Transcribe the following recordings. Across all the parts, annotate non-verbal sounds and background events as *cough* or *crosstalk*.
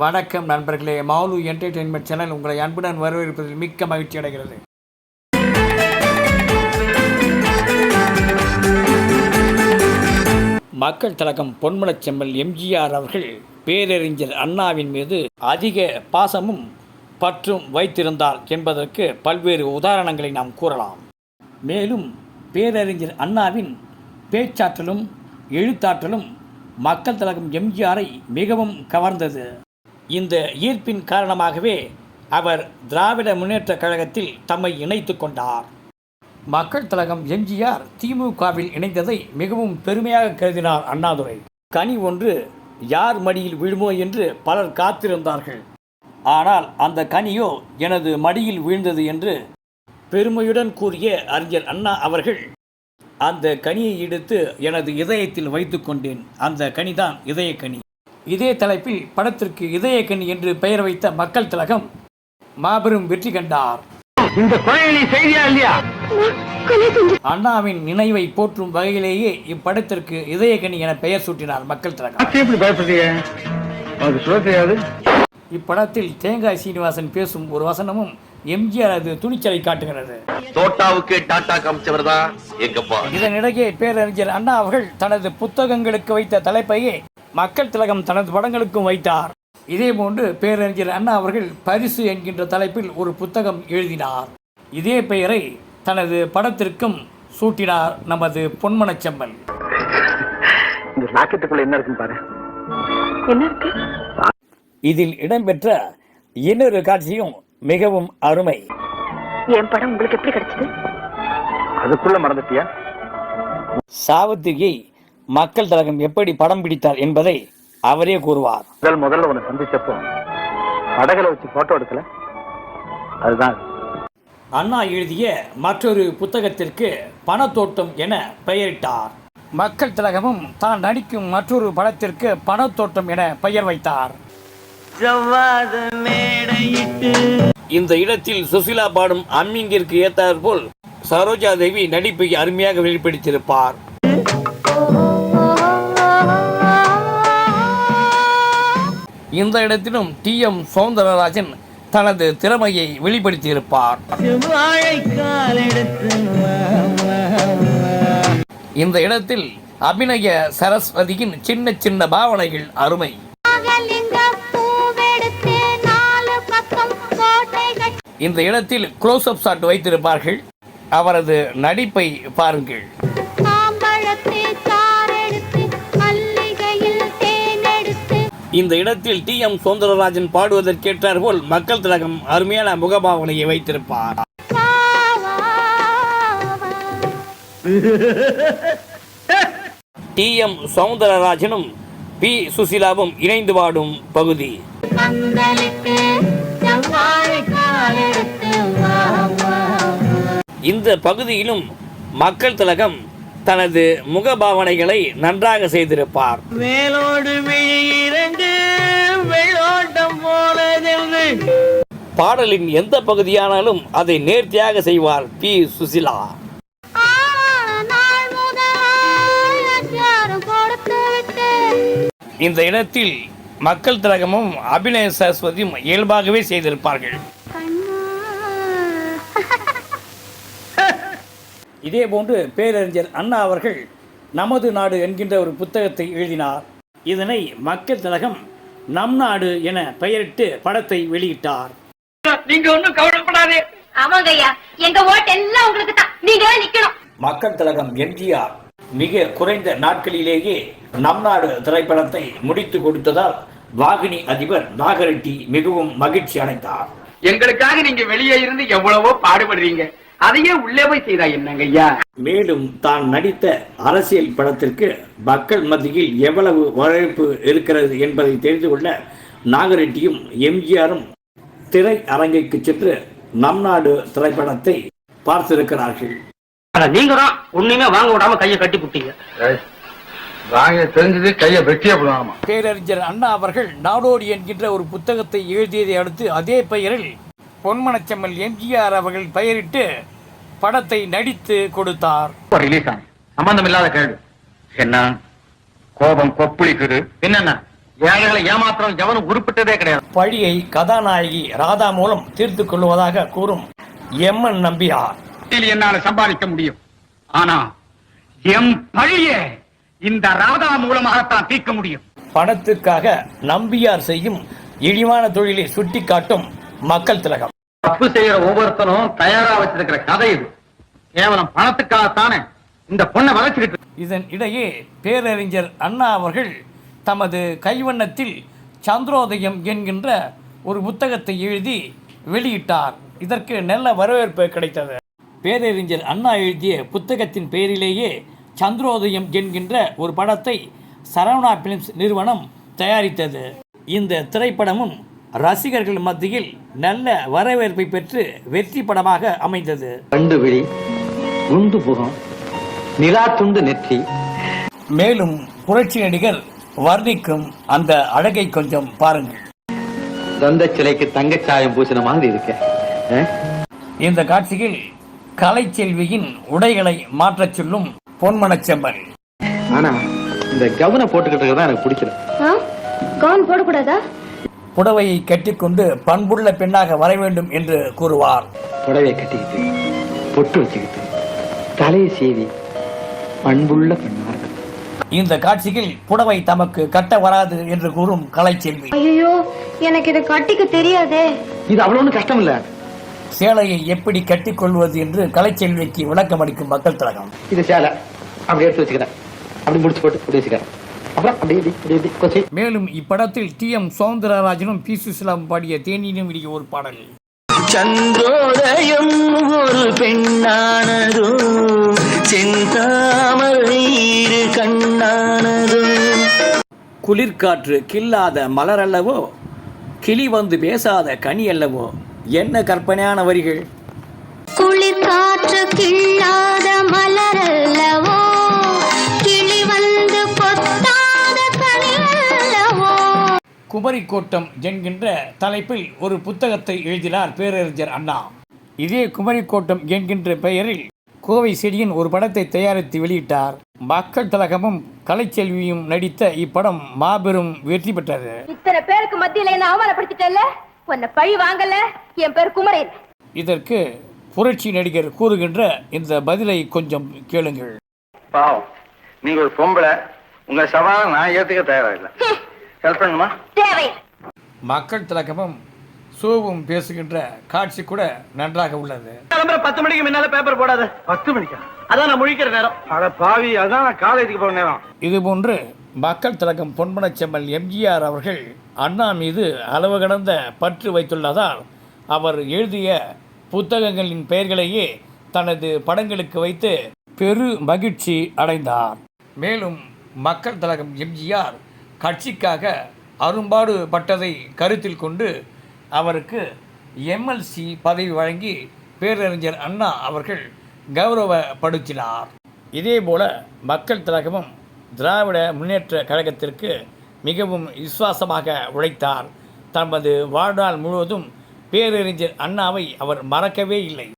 வணக்கம் நண்பர்களே. Mall entertainment channel உங்களை அன்புடன் வரவேற்பதில் மிக்க மகிழ்ச்சி அடைகிறது. மக்கள் தலகம் பொன்மலச் செம்மல் எம்ஜிஆர் அவர்கள் பேரறிஞர் அண்ணாவின் மீது அதிக பாசமும் பற்றும் வைத்திருந்தார் என்பதற்கு பல்வேறு உதாரணங்களை நாம் கூறலாம். மேலும் பேரறிஞர் அண்ணாவின் பேச்சாற்றலும் எழுத்தாற்றலும் மக்கள் தலகம் எம்ஜிஆரை மிகவும் கவர்ந்தது. இந்த ஈர்ப்பின் காரணமாகவே அவர் திராவிட முன்னேற்ற கழகத்தில் தம்மை இணைத்து கொண்டார். மக்கள் தலகம் எம்ஜிஆர் திமுகவில் இணைந்ததை மிகவும் பெருமையாக கருதினார் அண்ணாதுரை. கனி ஒன்று யார் மடியில் விழுமோ என்று பலர் காத்திருந்தார்கள். ஆனால் அந்த கனியோ எனது மடியில் வீழ்ந்தது என்று பெருமையுடன் கூறிய அறிஞர் அண்ணா அவர்கள் அந்த கனியை எடுத்து எனது இதயத்தில் வைத்து கொண்டேன். அந்த கனிதான் இதயக்கனி. இதே தலைப்பில் படத்திற்கு இதயக்கனி என்று பெயர் வைத்த மக்கள் திலகம் மாபெரும் வெற்றி கண்டார். இந்த அண்ணாவின் நினைவை போற்றும் வகையிலேயே இப்படத்திற்கு இதயக்கனி என பெயர் சூட்டினார் மக்கள் திலகம். இப்படத்தில் தேங்காய் சீனிவாசன் பேசும் ஒரு வசனமும் எம்ஜிஆர் அது துணிச்சலை காட்டுகிறது. தோட்டாவுக்கு டாட்டா காமிச்சவர் தான் எங்கப்பா? இதனிடையே பேரறிஞர் அண்ணா அவர்கள் தனது புத்தகங்களுக்கு வைத்த தலைப்பையே மக்கள் திலகம் தனது படங்களுக்கும் வைத்தார். இதேபோன்று பேரறிஞர் அண்ணா அவர்கள் பரிசு என்கின்ற தலைப்பில் ஒரு புத்தகம் எழுதினார். இதே பெயரை தனது படத்திற்கும் சூட்டினார் நமது பொன்மனச்செம்மல் இந்த ராக்கெட்டுக்குள்ள என்ன இருக்குன்னு பாரு. இதில் இடம்பெற்ற இன்னொரு காட்சியும் மிகவும் அருமை. என் படம் உங்களுக்கு எப்படி கிடைச்சது? அதுக்குள்ள மறந்துட்டியா? சாவத்திரியை மக்கள் திலகம் எப்படி படம் பிடித்தார் என்பதை அவரே கூறுவார். முதல் முதல்ல உன்னை சந்திச்சப்போ படகுல வச்சு போட்டோ எடுக்கல? அதுதான் அது. அண்ணா எழுதிய மற்றொரு புத்தகத்திற்கு பணத்தோட்டம் என பெயரிட்டார். மக்கள் திலகமும் தான் நடிக்கும் மற்றொரு படத்திற்கு பணத்தோட்டம் என பெயர் வைத்தார். இந்த இடத்தில் சுசிலா பாடும் அம்மிங்கிற்கு ஏற்றாற் போல் சரோஜா தேவி நடிப்பை அருமையாக வெளிப்படுத்தியிருப்பார். இந்த இடத்திலும் டி எம் சௌந்தரராஜன் தனது திறமையை வெளிப்படுத்தியிருப்பார். இந்த இடத்தில் அபிநய சரஸ்வதியின் சின்ன சின்ன பாவனைகள் அருமை. இந்த இடத்தில் க்ளோஸ் அப் ஷாட் வைத்திருப்பார்கள். அவரது நடிப்பை பாருங்கள். இந்த இடத்தில் டி எம் சௌந்தரராஜன் பாடுவதற்கேற்றார் போல் மக்கள் திலகம் அருமையான முகபாவனையை வைத்திருப்பார். டி எம் சௌந்தரராஜனும் பி சுசிலாவும் இணைந்து பாடும் பகுதி. இந்த பகுதியிலும் மக்கள் திலகம் தனது முகபாவனைகளை நன்றாக செய்திருப்பார். மேலோடு பாடலின் எந்த பகுதியானாலும் அதை நேர்த்தியாக செய்வார் பி. சுசிலா. இந்த இடத்தில் மக்கள் திலகமும் அபிநய சரஸ்வதியும் இயல்பாகவே செய்திருப்பார்கள். *laughs* இதே இதேபோன்று பேரறிஞர் அண்ணா அவர்கள் நமது நாடு என்கின்ற ஒரு புத்தகத்தை எழுதினார். இதனை மக்கள் திலகம் நம் நாடு என பெயரிட்டு படத்தை வெளியிட்டார். நீங்க ஒண்ணும் கவலைப்படாதே. ஆமாங்க ஐயா. எங்க ஓட்டு எல்லாம் உங்களுக்கு தான். நீங்க நிக்கணும். மக்கள் திலகம் எம்ஜிஆர் மிக குறைந்த நாட்களிலேயே நம் நாடு திரைப்படத்தை முடித்து கொடுத்ததால் வாகினி அதிபர் நாகரெட்டி மிகவும் மகிழ்ச்சி அடைந்தார். எங்களுக்காக நீங்க வெளியே இருந்து எவ்வளவோ பாடுபடுறீங்க. அதையே உள்ளே போய் செய்தா என்னங்க ஐயா? மேலும் தான் நடித்த அரசியல் படத்திற்கு மக்கள் மத்தியில் எவ்வளவு வரவேற்பு இருக்கிறது என்பதை தெரிந்து கொள்ள நாகரெட்டியும் எம்ஜிஆரும் திரை அரங்கிற்கு சென்று நம் நாடு திரைப்படத்தை பார்த்திருக்கிறார்கள். நீங்க தான் ஒண்ணுமே வாங்க விடாம கையை கட்டி புட்டீங்க. வாங்க தெரிஞ்சது கையை வெட்டியே பேரறிஞர் அண்ணா அவர்கள் நாடோடி என்கின்ற ஒரு புத்தகத்தை எழுதியதை அடுத்து அதே பெயரில் பொன்மனச்செம்மல் எம்ஜிஆர் அவர்கள் பெயரிட்டு படத்தை நடித்து கொடுத்தார். ரிலீஸ் ஆகும் சம்பந்தம் இல்லாத கேள்வி. என்ன? கோபம் கொப்புளிக்குது. என்னென்ன? ஏழைகளை ஏமாத்திரம் எவனும் உருப்பிட்டதே கிடையாது. பழியை கதாநாயகி ராதா மூலம் தீர்த்து கொள்வதாக கூறும் எம்என் நம்பியார். இதில் என்னால சம்பாதிக்க முடியும். ஆனா எம் பழிய இந்த ராதா மூலமாகத்தான் தீர்க்க முடியும். பணத்துக்காக நம்பியார் செய்யும் இழிவான தொழிலை சுட்டிக்காட்டும் மக்கள் திலகம். தப்பு செய்யற ஒவ்வொருத்தனும் தயாரா வச்சிருக்கிற கதை இது. கேவலம் பணத்துக்காகத்தானே இந்த பொண்ணை வளர்ச்சிக்கிட்டு இதன் இடையே பேரறிஞர் அண்ணா அவர்கள் தமது கைவண்ணத்தில் சந்திரோதயம் என்கின்ற ஒரு புத்தகத்தை எழுதி வெளியிட்டார். இதற்கு நல்ல வரவேற்பு கிடைத்தது. பேரறிஞர் அண்ணா எழுதிய புத்தகத்தின் பெயரிலேயே சந்திரோதயம் என்கின்ற ஒரு படத்தை சரவணா பிலிம்ஸ் நிறுவனம் தயாரித்தது. இந்த திரைப்படமும் ரசிகர்கள் மத்தியில் நல்ல வரவேற்பை பெற்று வெற்றி படமாக அமைந்தது. ரெண்டு விழி குண்டு புகம் நிலா துண்டு நெற்றி. மேலும் புரட்சி நடிகர் வர்ணிக்கும் அந்த அழகை கொஞ்சம் பாருங்கள். தந்த சிலைக்கு தங்கச்சாயம் பூசின மாதிரி இருக்க. இந்த காட்சியில் கலைச்செல்வியின் உடைகளை மாற்றச் சொல்லும் பொன்மனச்செம்மன் ஆனா இந்த கவனை போட்டுக்கிட்டு எனக்கு பிடிக்கல. கவுன் போடக்கூடாதா? புடவையை கட்டிக்கொண்டு பண்புள்ள பெண்ணாக வர வேண்டும் என்று கூறுவார். புடவையை கட்டிக்கிட்டு பொட்டு வச்சுக்கிட்டு தலையை சீவி பண்புள்ள பெண்ணா இருக்கணும். இந்த காட்சியில் புடவை தமக்கு கட்ட வராது என்று கூறும் கலைச்செல்வி. ஐயோ எனக்கு இதை கட்டிக்க தெரியாதே. இது அவ்வளவு ஒண்ணும் கஷ்டம் இல்ல சேலையை எப்படி கட்டிக்கொள்வது என்று கலைச்செல்விக்கு விளக்கம் அளிக்கும் மக்கள் திலகம். இது சேலை. அப்படி எடுத்து வச்சுக்கிறேன். அப்படி முடிச்சு போட்டு அப்படி வச்சுக்கிறேன். மேலும் இப்படத்தில் டி எம் சௌந்தரராஜனும் பி சுசிலாம் பாடிய தேனினும் விடிய ஒரு பாடல். சந்திரோதயம் ஒரு பெண்ணானதோ செந்தாமரை கண்ணானதோ குளிர்காற்று கில்லாத மலர் அல்லவோ? கிளி வந்து பேசாத கனி அல்லவோ? என்ன கற்பனையான வரிகள்? குளிர் காற்று கிள்ளாத மலரல்லவோ குமரி கோட்டம் என்கின்ற தலைப்பில் ஒரு புத்தகத்தை எழுதினார் பேரறிஞர் அண்ணா. இதே குமரி கோட்டம் என்கின்ற பெயரில் கோவை செடியின் ஒரு படத்தை தயாரித்து வெளியிட்டார். மக்கள் திலகமும் கலைச்செல்வியும் நடித்த இப்படம் மாபெரும் வெற்றி பெற்றது. இத்தனை பேருக்கு மத்தியில என்ன அவமானப்படுத்திட்டல்ல? உன்னை பழி வாங்கல என் பேர் குமரேன். இதற்கு புரட்சி நடிகர் கூறுகின்ற இந்த பதிலை கொஞ்சம் கேளுங்கள். பாவம் நீங்க ஒரு பொம்பளை உங்க சவாலை நான் ஏத்துக்க தயாரா இல்ல. ஹெல்ப் பண்ணுமா தேவை. மக்கள் திலகமும் சோவும் பேசுகின்ற காட்சி கூட நன்றாக உள்ளது. கிளம்புற பத்து மணிக்கு முன்னால பேப்பர் போடாத. பத்து மணிக்கா? அதான் நான் முழிக்கிற நேரம். அட பாவி அதான் நான் காலேஜுக்கு போற நேரம். இதுபோன்று மக்கள் திலகம் பொன்மனச்செம்மல் எம்ஜிஆர் அவர்கள் அண்ணா மீது அளவு கடந்த பற்று வைத்துள்ளதால் அவர் எழுதிய புத்தகங்களின் பெயர்களையே தனது படங்களுக்கு வைத்து பெரு மகிழ்ச்சி அடைந்தார். மேலும் மக்கள் திலகம் எம்ஜிஆர் கட்சிக்காக அரும்பாடு பட்டதை கருத்தில் கொண்டு அவருக்கு எம்எல்சி பதவி வழங்கி பேரறிஞர் அண்ணா அவர்கள் கௌரவப்படுத்தினார். இதேபோல மக்கள் திலகமும் திராவிட முன்னேற்ற கழகத்திற்கு மிகவும் விசுவாசமாக உழைத்தார். தமது வாழ்நாள் முழுவதும் பேரறிஞர் அண்ணாவை அவர் மறக்கவே இல்லை.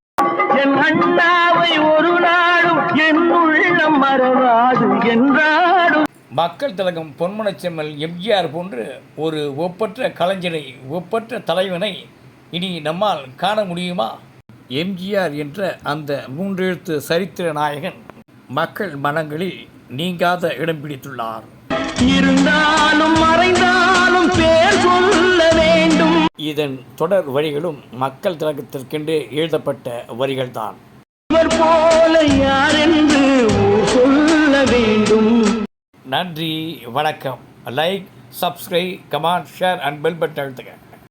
என் அண்ணாவை ஒரு நாளும் என் உள்ளம் மறவாது என்றாடும் மக்கள் திலகம் பொன்மனச்செம்மல் எம்ஜிஆர் போன்று ஒரு ஒப்பற்ற கலைஞரை ஒப்பற்ற தலைவனை இனி நம்மால் காண முடியுமா? எம்ஜிஆர் என்ற அந்த மூன்றெழுத்து சரித்திர நாயகன் மக்கள் மனங்களில் நீங்காத இடம் பிடித்துள்ளார். இருந்தாலும் மறைந்தாலும் பேர் சொல்ல வேண்டும். இதன் தொடர் வரிகளும் மக்கள் திலகத்திற்கென்று எழுதப்பட்ட வரிகள்தான். போல யார் என்று சொல்ல வேண்டும். நன்றி வணக்கம். Like subscribe comment share and bell button அழுத்துங்க.